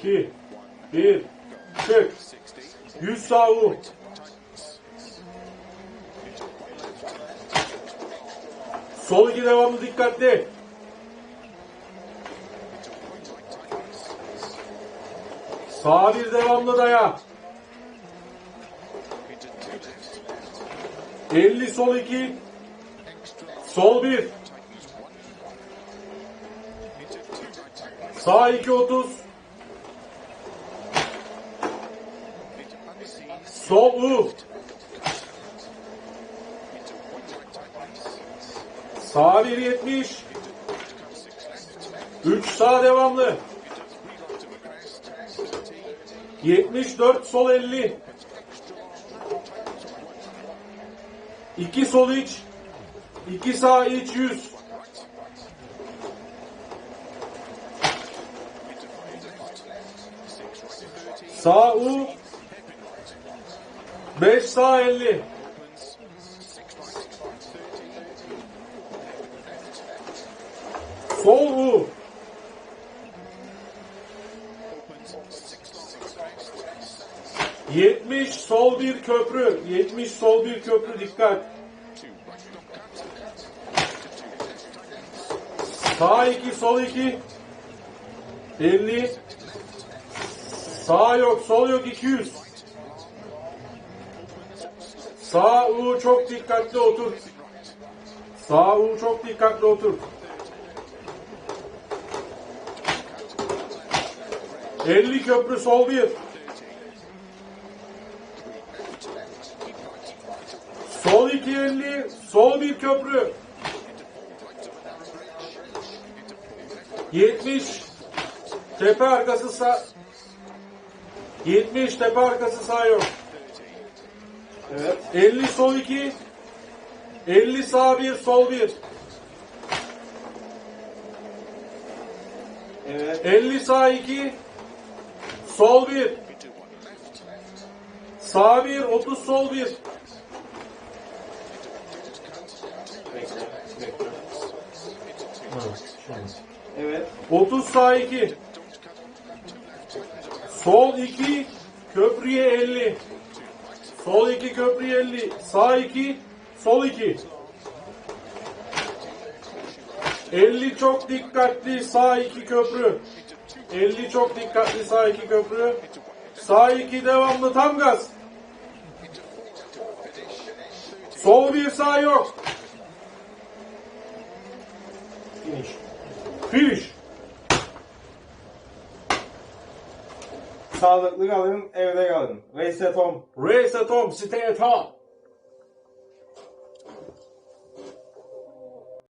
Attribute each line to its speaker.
Speaker 1: 2, 1, çık. 100 sağ. Sol iki devamlı dikkatli. Sağ bir devamlı daya. 50 sol 2. Sol 1. Sağ 2 30. Sol U. Sağ 1 70. 3 sağ devamlı. 74 sol 50. 2 sol iç. 2 sağ iç 100. Sağ U. 5 sağ 50. Sol U. Yetmiş sol bir köprü. Yetmiş sol bir köprü dikkat. Sağ iki sol iki. 50. Sağ yok sol yok 200. Sağ U çok dikkatli otur. Sağ U çok dikkatli otur. 50 köprü sol bir. Sol 250, sol bir köprü. 70 tepe arkası sağ 70 tepe arkası sağ yok.
Speaker 2: Evet.
Speaker 1: 50 sol 2 50 sağ 1 sol 1
Speaker 2: Evet.
Speaker 1: 50 sağ 2 sol 1 sağ 1 30 sol 1
Speaker 2: Bekle. Bekle. Evet.
Speaker 1: 30 sağ 2 sol 2 köprüye 50 sol 2 köprüye 50 sağ 2 sol 2 50 çok dikkatli sağ 2 köprü. 50 çok dikkatli sağ 2 köprü. Sağ 2 devamlı tam gaz. Sol bir sağ yok.
Speaker 2: Finish.
Speaker 1: finish
Speaker 2: Sağlıklı kalın, evde kalın. Reset home.
Speaker 1: race at home stay at home